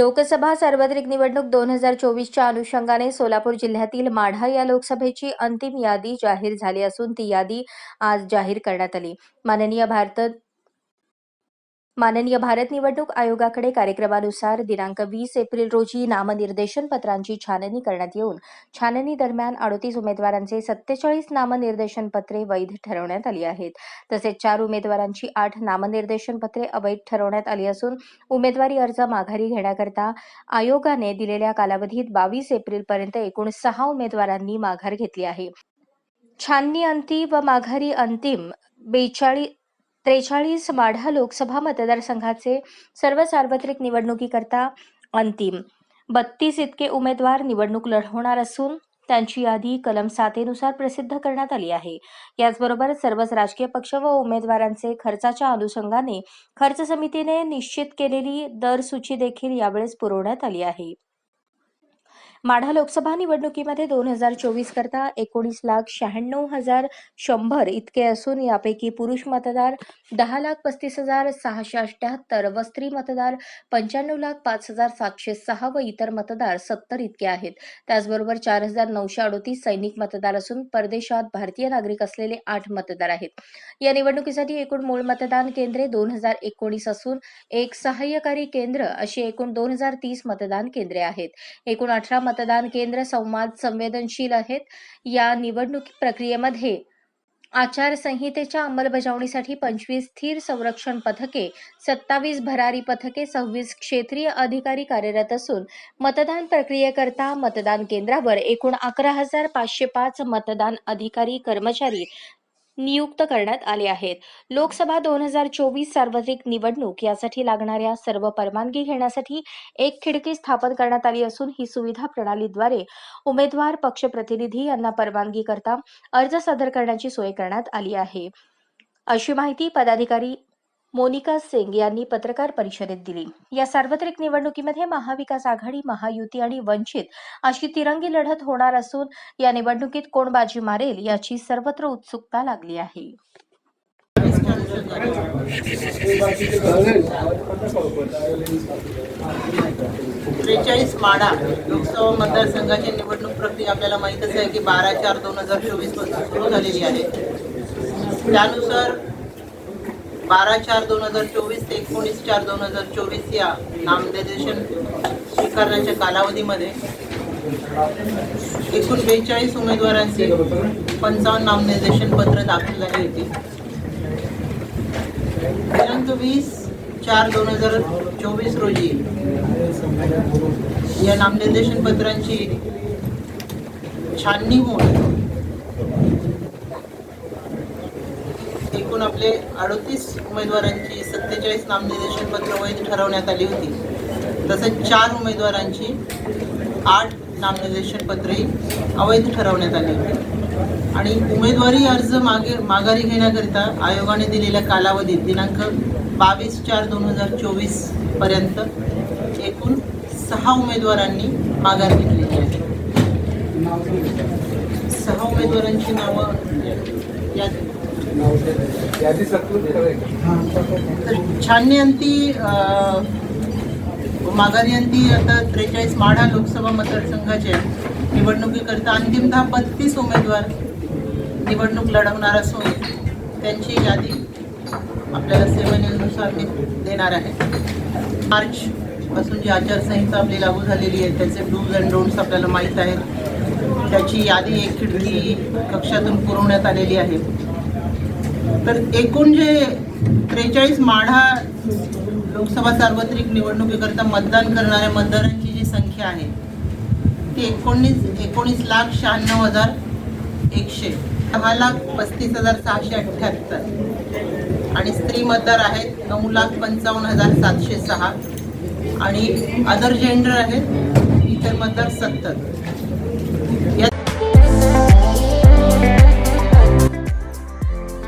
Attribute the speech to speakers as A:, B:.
A: लोकसभा सार्वत्रिक निवडणूक दोन हजार चोवीसच्या अनुषंगाने सोलापूर जिल्ह्यातील माढा या लोकसभेची अंतिम यादी जाहीर झाली असून ती यादी आज जाहीर करण्यात आली. माननीय भारत माननीय भारत निवडणूक आयोगाकडे कार्यक्रमानुसार दिनांक वीस एप्रिल रोजी नामनिर्देशन पत्रांची छाननी करण्यात येऊन छाननी दरम्यान अडोतीस उमेदवारांचे सत्तेचाळीस नामनिर्देशन पत्रे वैध ठरवण्यात आली आहेत. तसेच चार उमेदवारांची आठ नामनिर्देशन पत्रे अवैध ठरवण्यात आली असून उमेदवारी अर्ज माघारी घेण्याकरता आयोगाने दिलेल्या कालावधीत बावीस एप्रिलपर्यंत एकूण सहा उमेदवारांनी माघार घेतली आहे. छाननी अंती व माघारी अंतिम बेचाळीस त्रेचाळीस माढा लोकसभा मतदारसंघाचे सर्व सार्वत्रिक निवडणुकीकरता अंतिम. बत्तीस इतके उमेदवार निवडणूक लढवणार असून त्यांची यादी कलम सातेनुसार प्रसिद्ध करण्यात आली आहे. याचबरोबर सर्वच राजकीय पक्ष व उमेदवारांचे खर्चाच्या अनुषंगाने खर्च समितीने निश्चित केलेली दर सूची देखील यावेळेस पुरवण्यात आली आहे. माढा लोकसभा निवडणुकीमध्ये दोन हजार चोवीस करता एकोणीस लाख शहाण्णव हजार शंभर इतके असून यापैकी पुरुष मतदार दहा लाख पस्तीस हजार सहाशे अठ्याहत्तर व स्त्री मतदार पंच्याण्णव लाख पाच हजार सातशे सहा व इतर मतदार सत्तर इतके आहेत. त्याचबरोबर चार हजार नऊशे अडोतीस सैनिक मतदार असून परदेशात भारतीय नागरिक असलेले आठ मतदार आहेत. या निवडणुकीसाठी एकूण मूळ मतदान केंद्रे दोन हजार एकोणीस असून एक सहाय्यकारी केंद्र अशी एकूण दोन हजार तीस मतदान केंद्रे आहेत. एकूण अठरा मतदान केंद्र संवाद संवेदनशील आहेत. या निवडणूक प्रक्रियेमध्ये आचारसंहितेच्या अंमलबजावणीसाठी पंचवीस स्थिर संरक्षण पथके सत्तावीस भरारी पथके सव्वीस क्षेत्रीय अधिकारी कार्यरत असून मतदान प्रक्रियेकरता मतदान केंद्रावर एकूण अकरा हजार पाचशे पाच मतदान अधिकारी कर्मचारी नियुक्त करण्यात आले आहेत. लोकसभा दोन हजार चोवीस सार्वत्रिक निवडणूक यासाठी लागणाऱ्या सर्व परवानगी घेण्यासाठी एक खिडकी स्थापन करण्यात आली असून ही सुविधा प्रणालीद्वारे उमेदवार पक्षप्रतिनिधी यांना परवानगी करता अर्ज सादर करण्याची सोय करण्यात आली आहे. अशी माहिती पदाधिकारी मोनिका सिंग यांनी पत्रकार परिषदेत दिली. या सार्वत्रिक निवडणुकीमध्ये महाविकास आघाडी महायुती आणि वंचित अशी तिरंगी लढत होणार असून या निवडणुकीत कोण बाजी मारेल याची सर्वत्र उत्सुकता लागली आहे.
B: त्रेचाळीस माडा लोकसभा मतदारसंघाची निवडणूक प्रक्रिया आपल्याला माहीतच आहे की बारा चार दोन हजार चोवीसपासून सुरू झालेली आहे. त्यानुसार बारा चार दोन हजार चोवीस ते एकोणीस चार दोन हजार चोवीस या नामनिर्देशन स्वीकारण्याच्या कालावधीमध्ये एकूण बेचाळीस उमेदवारांची पंचावन्न नामनिर्देशन पत्र दाखल झाली होती. दिनांक वीस चार दोन हजार चोवीस रोजी या नामनिर्देशन पत्रांची छाननी होऊन एकूण आपले अडतीस उमेदवारांची सत्तेचाळीस नामनिर्देशन पत्र वैध ठरवण्यात आली होती. तसेच चार उमेदवारांची आठ नामनिर्देशन पत्रही अवैध ठरवण्यात आली होती. आणि उमेदवारी अर्ज मागे माघारी घेण्याकरिता आयोगाने दिलेल्या कालावधीत दिनांक बावीस चार दोन हजार चोवीसपर्यंत एकूण सहा उमेदवारांनी माघार घेतलेली आहे. सहा उमेदवारांची नावं यात तर माघारयंती अंती माघारी अंती आता त्रेचाळीस माढा लोकसभा मतदारसंघाचे निवडणुकीकरिता अंतिमतः बत्तीस उमेदवार निवडणूक लढवणार असून त्यांची यादी आपल्याला सेवन मी देणार आहे. मार्च पासून जी आचारसंहिता आपली लागू झालेली आहे त्याचे डूज अँड डोंट्स आपल्याला माहीत आहेत. त्याची यादी एक खिडकी कक्षातून पुरवण्यात आलेली आहे. तर एकूण जे त्रेचाळीस माढा लोकसभा सार्वत्रिक निवडणुकीकरता मतदान करणाऱ्या मतदारांची जी संख्या आहे ती एकोणीस एकोणीस लाख शहाण्णव हजार एकशे दहा लाख पस्तीस हजार सहाशे अठ्ठ्याहत्तर. आणि स्त्री मतदार आहेत नऊ लाख पंचावन्न हजार सातशे सहा. आणि अदर जेंडर आहेत इतर मतदार सत्तर.
A: या